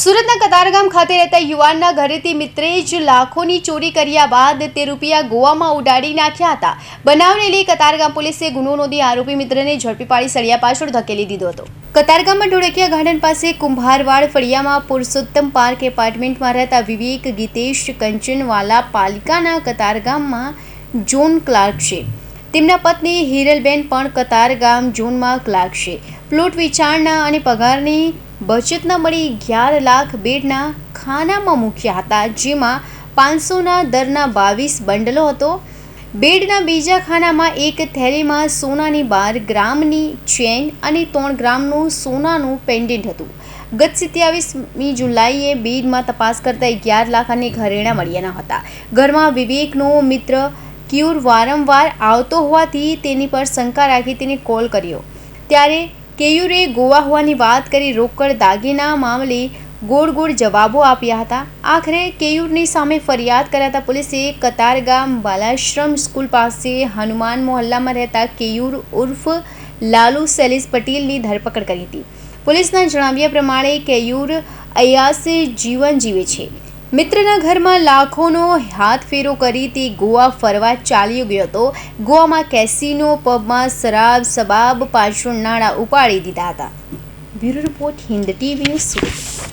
સુરતના કતારગામ ખાતે રહેતા યુવાનના ઘરેથી મિત્રે જ લાખોની ચોરી કર્યા બાદ તે રૂપિયા ગોવામાં ઉડાડી નાખ્યા હતા. બનાવને લઈ કતારગામ પોલીસે ગુનો નોંધી આરોપી મિત્રને ઝડપી પાડી સળિયા પાછળ ધકેલી દીધો હતો. કતારગામમાં ઢોળકિયા ગાર્ડન પાસે કુંભારવાડ ફળિયામાં પુરુષોત્તમ પાર્ક એપાર્ટમેન્ટમાં રહેતા વિવેક ગીતેશ કંચનવાલા પાલિકાના કતારગામમાં જોન ક્લાર્ક છે. તેમના પત્ની હિરલબેન પણ કતાર ગામ જૂનમાં લાગશે. પ્લોટ વિચારણા અને પગારની બચતના મળી અગિયાર લાખ બેડના ખાનામાં મૂક્યા હતા, જેમાં પાંચસોના દરના બાવીસ બંડલો હતો. બેડના બીજા ખાનામાં એક થેલીમાં સોનાની બાર ગ્રામની ચેન અને ત્રણ ગ્રામનું સોનાનું પેન્ડન્ટ હતું. ગત સત્યાવીસમી જુલાઈએ બેડમાં તપાસ કરતા અગિયાર લાખ અને ઘરેણાં મળ્યા ન હતા. ઘરમાં વિવેકનો મિત્ર ક્યુર વારંવાર આવતો હોવાથી તેની પર શંકા રાખી તેને કોલ કર્યો. ત્યારે કેયુરે ગોવા હોવાની વાત કરી રોકડ દાગીના મામલે ગોળ ગોળ જવાબો આપ્યા હતા. આખરે કેયુરની સામે ફરિયાદ કરાતા પોલીસે કતારગામ બાલાશ્રમ સ્કૂલ પાસે હનુમાન મોહલ્લામાં રહેતા કેયુર ઉર્ફ લાલુ સેલિસ પટેલની ધરપકડ કરી હતી. પોલીસના જણાવ્યા પ્રમાણે કેયુર અયાસે જીવન જીવે છે. મિત્રના ઘરમાં લાખોનો હાથ ફેરો કરી તે ગોવા ફરવા ચાલ્યો ગયો હતો. ગોવામાં કેસિનો, પબમાં શરાબ સબાબ પાછળ નાણાં ઉપાડી દીધા હતા. Bureau report Hind TV